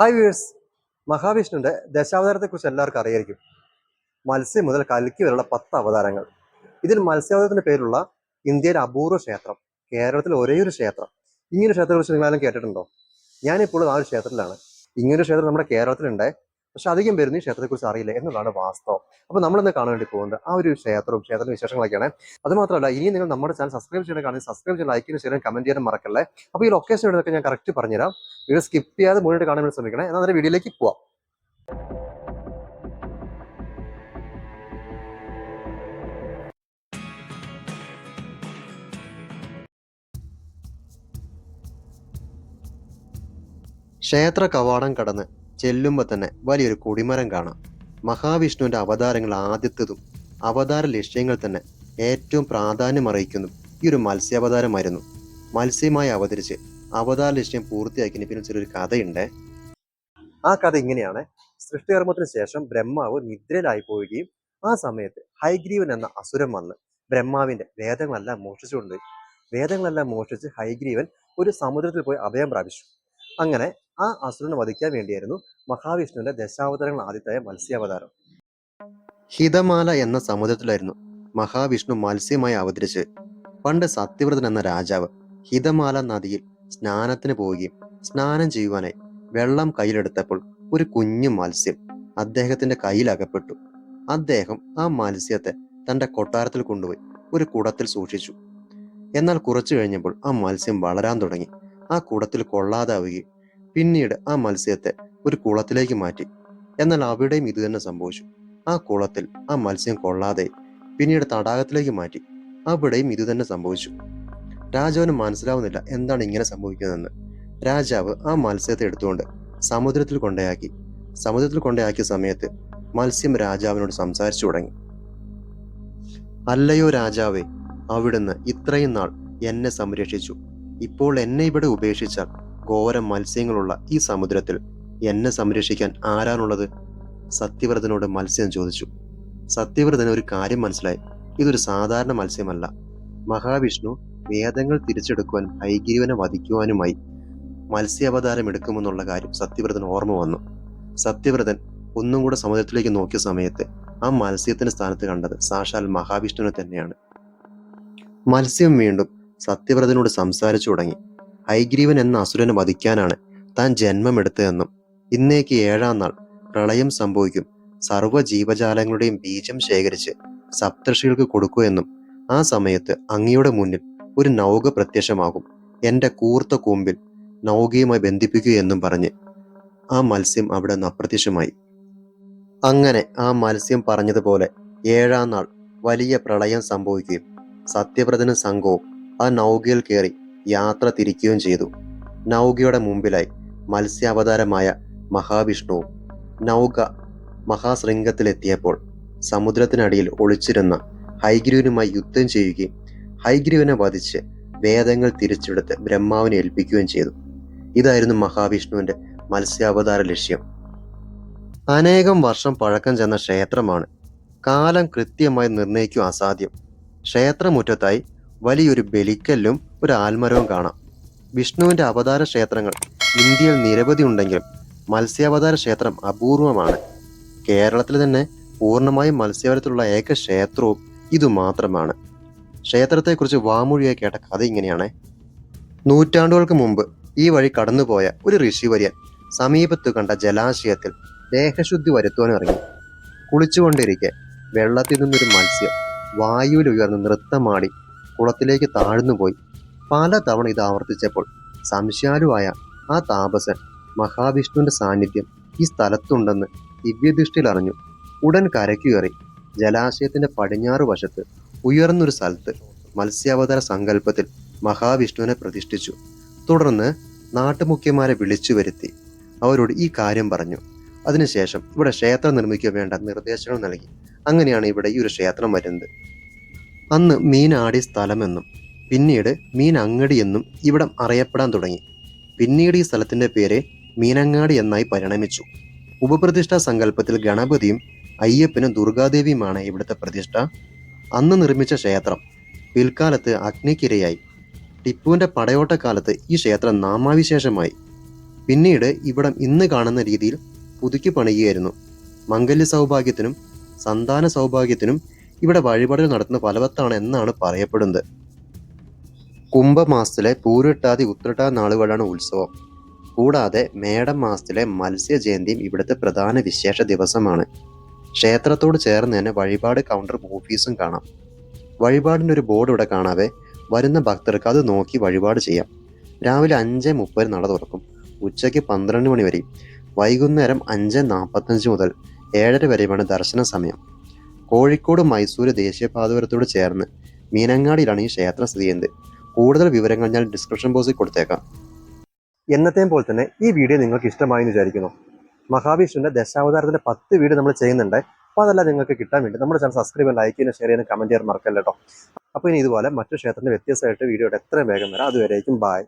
Hi viewers മഹാവിഷ്ണുവിന്റെ ദശാവതാരത്തെക്കുറിച്ച് എല്ലാവർക്കും അറിയായിരിക്കും. മത്സ്യം മുതൽ കൽക്കി വരെയുള്ള പത്ത് അവതാരങ്ങൾ. ഇതിൽ മത്സ്യാവതാരത്തിന്റെ പേരുള്ള ഇന്ത്യയിലെ അപൂർവ ക്ഷേത്രം കേരളത്തിലെ ഒരേ ഒരു ക്ഷേത്രം. ഇങ്ങനെ ക്ഷേത്രത്തെക്കുറിച്ച് നിങ്ങളാരും കേട്ടിട്ടുണ്ടോ? ഞാനിപ്പോഴും ആ ഒരു ക്ഷേത്രത്തിലാണ്. ഇങ്ങനൊരു ക്ഷേത്രം നമ്മുടെ കേരളത്തിലുണ്ട്. പക്ഷെ അധികം പേരും ഈ ക്ഷേത്രത്തെക്കുറിച്ച് അറിയില്ല എന്നുള്ളതാണ് വാസ്തവം. അപ്പോൾ നമ്മളിന്ന് കാണാൻ വേണ്ടി പോകുന്നത് ആ ഒരു ക്ഷേത്രവും ക്ഷേത്രത്തിന്റെ വിശേഷങ്ങളൊക്കെയാണ്. അത് മാത്രമല്ല ഇനി നിങ്ങൾ നമ്മുടെ ചാനൽ സബ്സ്ക്രൈബ് ചെയ്യണം കാണുന്നത് സബ്സ്ക്രൈബ് ചെയ്യാൻ ലൈക്ക് ചെയ്യാൻ കമന്റ് ചെയ്യാനും മറക്കല്ലേ? അപ്പോൾ ഈ ലൊക്കേഷൻ എവിടെയൊക്കെ ഞാൻ കറക്റ്റ് പറഞ്ഞുതരാം. വീഡിയോ സ്കിപ്പ് ചെയ്യാതെ മുന്നോട്ട് കാണാൻ വേണ്ടി ശ്രമിക്കണേ. എന്നാൽ വീഡിയോയിലേക്ക് പോവാം. ക്ഷേത്ര കവാടം കടന്ന് ചെല്ലുമ്പോൾ തന്നെ വലിയൊരു കൊടിമരം കാണാം. മഹാവിഷ്ണുവിന്റെ അവതാരങ്ങൾ ആദ്യത്തതും അവതാര ലക്ഷ്യങ്ങൾ തന്നെ ഏറ്റവും പ്രാധാന്യം അറിയിക്കുന്നതും ഈ ഒരു മത്സ്യാവതാരമായിരുന്നു. മത്സ്യമായി അവതരിച്ച് അവതാര ലക്ഷ്യം പൂർത്തിയാക്കിയതിന് പിന്നെ ചെറിയൊരു കഥയുണ്ട്. ആ കഥ ഇങ്ങനെയാണ്. സൃഷ്ടികർമ്മത്തിന് ശേഷം ബ്രഹ്മാവ് നിദ്രയിലായി പോവുകയും ആ സമയത്ത് ഹൈഗ്രീവൻ എന്ന അസുരൻ വന്ന് ബ്രഹ്മാവിന്റെ വേദങ്ങളെല്ലാം മോഷിച്ചുകൊണ്ട് വേദങ്ങളെല്ലാം മോഷിച്ച് ഹൈഗ്രീവൻ ഒരു സമുദ്രത്തിൽ പോയി അഭയം പ്രാപിച്ചു. അങ്ങനെ ആ അസുരനെ വധിക്കാൻ വേണ്ടിയായിരുന്നു മഹാവിഷ്ണുവിന്റെ ദശാവതാരങ്ങൾ ആദ്യത്തെ മത്സ്യാവതാരം. ഹിതമാല എന്ന സമുദ്രത്തിലായിരുന്നു മഹാവിഷ്ണു മത്സ്യമായി അവതരിച്ച് പണ്ട് സത്യവ്രതൻ എന്ന രാജാവ് ഹിതമാല നദിയിൽ സ്നാനത്തിന് പോവുകയും സ്നാനം ചെയ്യുവാനായി വെള്ളം കയ്യിലെടുത്തപ്പോൾ ഒരു കുഞ്ഞു മത്സ്യം അദ്ദേഹത്തിന്റെ കയ്യിൽ അകപ്പെട്ടു. അദ്ദേഹം ആ മത്സ്യത്തെ തന്റെ കൊട്ടാരത്തിൽ കൊണ്ടുപോയി ഒരു കുടത്തിൽ സൂക്ഷിച്ചു. എന്നാൽ കുറച്ചു കഴിഞ്ഞപ്പോൾ ആ മത്സ്യം വളരാൻ തുടങ്ങി. ആ കൂടത്തിൽ കൊള്ളാതാവുകയും പിന്നീട് ആ മത്സ്യത്തെ ഒരു കുളത്തിലേക്ക് മാറ്റി. എന്നാൽ അവിടെയും ഇതുതന്നെ സംഭവിച്ചു. ആ കുളത്തിൽ ആ മത്സ്യം കൊള്ളാതെ പിന്നീട് തടാകത്തിലേക്ക് മാറ്റി. അവിടെയും ഇതുതന്നെ സംഭവിച്ചു. രാജാവിന് മനസ്സിലാവുന്നില്ല എന്താണ് ഇങ്ങനെ സംഭവിക്കുന്നതെന്ന്. രാജാവ് ആ മത്സ്യത്തെ എടുത്തുകൊണ്ട് സമുദ്രത്തിൽ കൊണ്ടയാക്കി. സമുദ്രത്തിൽ കൊണ്ടയാക്കിയ സമയത്ത് മത്സ്യം രാജാവിനോട് സംസാരിച്ചു തുടങ്ങി. അല്ലയോ രാജാവേ അവിടുന്ന് ഇത്രയും നാൾ എന്നെ സംരക്ഷിച്ചു. ഇപ്പോൾ എന്നെ ഇവിടെ ഉപേക്ഷിച്ചാൽ ഘോര മത്സ്യങ്ങളുള്ള ഈ സമുദ്രത്തിൽ എന്നെ സംരക്ഷിക്കാൻ ആരാണുള്ളത്? സത്യവ്രതനോട് മത്സ്യം ചോദിച്ചു. സത്യവ്രതന് ഒരു കാര്യം മനസ്സിലായി. ഇതൊരു സാധാരണ മത്സ്യമല്ല. മഹാവിഷ്ണു വേദങ്ങൾ തിരിച്ചെടുക്കുവാനും ഹൈഗിരിവനെ വധിക്കുവാനുമായി മത്സ്യാവതാരം എടുക്കുമെന്നുള്ള കാര്യം സത്യവ്രതൻ ഓർമ്മ വന്നു. സത്യവ്രതൻ ഒന്നും കൂടെ സമുദ്രത്തിലേക്ക് നോക്കിയ സമയത്ത് ആ മത്സ്യത്തിന്റെ സ്ഥാനത്ത് കണ്ടത് സാക്ഷാൽ മഹാവിഷ്ണുവിനെ തന്നെയാണ്. മത്സ്യം വീണ്ടും സത്യവ്രതനോട് സംസാരിച്ചു തുടങ്ങി. ഹൈഗ്രീവൻ എന്ന അസുരനെ വധിക്കാനാണ് താൻ ജന്മമെടുത്തതെന്നും ഇന്നേക്ക് ഏഴാം നാൾ പ്രളയം സംഭവിക്കും സർവ ജീവജാലങ്ങളുടെയും ബീജം ശേഖരിച്ച് സപ്തർഷികൾക്ക് കൊടുക്കൂ എന്നും ആ സമയത്ത് അങ്ങയുടെ മുന്നിൽ ഒരു നൗക പ്രത്യക്ഷമാകും എന്റെ കൂർത്ത കൂമ്പിൽ നൗകയുമായി ബന്ധിപ്പിക്കുക എന്നും പറഞ്ഞ് ആ മത്സ്യം അവിടെ നിന്ന് അപ്രത്യക്ഷമായി. അങ്ങനെ ആ മത്സ്യം പറഞ്ഞതുപോലെ ഏഴാം നാൾ വലിയ പ്രളയം സംഭവിക്കുകയും സത്യവ്രതനും സംഘവും ആ നൗകയിൽ കയറി യാത്ര തിരിക്കുകയും ചെയ്തു. നൗകയുടെ മുമ്പിലായി മത്സ്യാവതാരമായ മഹാവിഷ്ണുവും നൗക മഹാശൃംഗത്തിലെത്തിയപ്പോൾ സമുദ്രത്തിനടിയിൽ ഒളിച്ചിരുന്ന ഹൈഗ്രീവനുമായി യുദ്ധം ചെയ്യുകയും ഹൈഗ്രീവനെ വധിച്ച് വേദങ്ങൾ തിരിച്ചെടുത്ത് ബ്രഹ്മാവിനെ ഏൽപ്പിക്കുകയും ചെയ്തു. ഇതായിരുന്നു മഹാവിഷ്ണുവിന്റെ മത്സ്യാവതാര ലക്ഷ്യം. അനേകം വർഷം പഴക്കം ചെന്ന ക്ഷേത്രമാണ്. കാലം കൃത്യമായി നിർണയിക്കുക അസാധ്യം. ക്ഷേത്രമുറ്റത്തായി വലിയൊരു ബലിക്കല്ലും ഒരു ആൽമരവും കാണാം. വിഷ്ണുവിന്റെ അവതാര ക്ഷേത്രങ്ങൾ ഇന്ത്യയിൽ നിരവധി ഉണ്ടെങ്കിലും മത്സ്യാവതാര ക്ഷേത്രം അപൂർവമാണ്. കേരളത്തിൽ തന്നെ പൂർണമായും മത്സ്യവരത്തിലുള്ള ഏക ക്ഷേത്രവും ഇതുമാത്രമാണ്. ക്ഷേത്രത്തെക്കുറിച്ച് വാമൊഴിയായി കേട്ട കഥ ഇങ്ങനെയാണ്. നൂറ്റാണ്ടുകൾക്ക് മുമ്പ് ഈ വഴി കടന്നുപോയ ഒരു ഋഷിവര്യൻ സമീപത്ത് കണ്ട ജലാശയത്തിൽ ദേഹശുദ്ധി വരുത്തുവാനും ഇറങ്ങി. കുളിച്ചുകൊണ്ടിരിക്കെ വെള്ളത്തിൽ നിന്നൊരു മത്സ്യം വായുവിൽ ഉയർന്ന് നൃത്തമാടി കുളത്തിലേക്ക് താഴ്ന്നുപോയി. പല തവണ ഇത് ആവർത്തിച്ചപ്പോൾ സംശയാലുവായ ആ താപസൻ മഹാവിഷ്ണുവിന്റെ സാന്നിധ്യം ഈ സ്ഥലത്തുണ്ടെന്ന് ദിവ്യദൃഷ്ടിയിൽ അറിഞ്ഞു. ഉടൻ കരക്കുകയറി ജലാശയത്തിന്റെ പടിഞ്ഞാറ് വശത്ത് ഉയർന്നൊരു സ്ഥലത്ത് മത്സ്യാവതാര സങ്കല്പത്തിൽ മഹാവിഷ്ണുവിനെ പ്രതിഷ്ഠിച്ചു. തുടർന്ന് നാട്ടുമുഖ്യന്മാരെ വിളിച്ചു വരുത്തി. അവരോട് ഈ കാര്യം പറഞ്ഞു. അതിനുശേഷം ഇവിടെ ക്ഷേത്രം നിർമ്മിക്കുക വേണ്ട നിർദ്ദേശങ്ങൾ നൽകി. അങ്ങനെയാണ് ഇവിടെ ഈ ഒരു ക്ഷേത്രം വരുന്നത്. അന്ന് മീനാടി സ്ഥലമെന്നും പിന്നീട് മീനങ്ങടി എന്നും ഇവിടം അറിയപ്പെടാൻ തുടങ്ങി. പിന്നീട് ഈ സ്ഥലത്തിന്റെ പേര് മീനങ്ങാടി എന്നായി പരിണമിച്ചു. ഉപപ്രതിഷ്ഠാ സങ്കല്പത്തിൽ ഗണപതിയും അയ്യപ്പനും ദുർഗാദേവിയുമാണ് ഇവിടുത്തെ പ്രതിഷ്ഠ. അന്ന് നിർമ്മിച്ച ക്ഷേത്രം പിൽക്കാലത്ത് അഗ്നിക്കിരയായി. ടിപ്പുവിന്റെ പടയോട്ടക്കാലത്ത് ഈ ക്ഷേത്രം നാമാവിശേഷമായി. പിന്നീട് ഇവിടം ഇന്ന് കാണുന്ന രീതിയിൽ പുതുക്കി പണിയുകയായിരുന്നു. മംഗല്യ സൗഭാഗ്യത്തിനും സന്താന സൗഭാഗ്യത്തിനും ഇവിടെ വഴിപാടുകൾ നടത്തുന്ന ഫലവത്താണ് എന്നാണ് പറയപ്പെടുന്നത്. കുംഭമാസത്തിലെ പൂരിട്ടാതി ഉത്രട്ടാതി നാളുകളാണ് ഉത്സവം. കൂടാതെ മേടം മാസത്തിലെ മത്സ്യജയന്തിയും ഇവിടുത്തെ പ്രധാന വിശേഷ ദിവസമാണ്. ക്ഷേത്രത്തോട് ചേർന്ന് തന്നെ വഴിപാട് കൗണ്ടർ ഓഫീസും കാണാം. വഴിപാടിന്റെ ഒരു ബോർഡ് ഇവിടെ കാണാതെ വരുന്ന ഭക്തർക്ക് അത് നോക്കി വഴിപാട് ചെയ്യാം. രാവിലെ അഞ്ച് മുപ്പത് നട തുറക്കും. ഉച്ചയ്ക്ക് പന്ത്രണ്ട് മണി വരെയും. വൈകുന്നേരം അഞ്ച് നാൽപ്പത്തഞ്ച് മുതൽ ഏഴര വരെയുമാണ് ദർശന സമയം. കോഴിക്കോട് മൈസൂർ ദേശീയപാതപുരത്തോട് ചേർന്ന് മീനങ്ങാടിയിലാണ് ഈ ക്ഷേത്രം സ്ഥിതി ചെയ്യുന്നത്. കൂടുതൽ വിവരങ്ങൾ ഞാൻ ഡിസ്ക്രിപ്ഷൻ ബോക്സിൽ കൊടുത്തേക്കാം. എന്നത്തെയും പോലെ തന്നെ ഈ വീഡിയോ നിങ്ങൾക്ക് ഇഷ്ടമായി എന്ന് വിചാരിക്കുന്നു. മഹാവിഷ്ണുവിന്റെ ദശാവതാരത്തിന്റെ പത്ത് വീഡിയോ നമ്മൾ ചെയ്യുന്നുണ്ട്. അപ്പോൾ അതെല്ലാം നിങ്ങൾക്ക് കിട്ടാൻ വേണ്ടി നമ്മുടെ ചാനൽ സബ്സ്ക്രൈബ് ലൈക്ക് ചെയ്യുന്ന ഷെയർ ചെയ്യുന്ന കമന്റ് ചെയ്യാൻ മറക്കല്ല അപ്പോൾ ഇനി ഇതുപോലെ മറ്റു ക്ഷേത്രത്തിന്റെ വ്യത്യസ്തമായിട്ട് വീഡിയോയുടെ എത്രയും വേഗം വരാം. അതുവരേക്കും ബായ്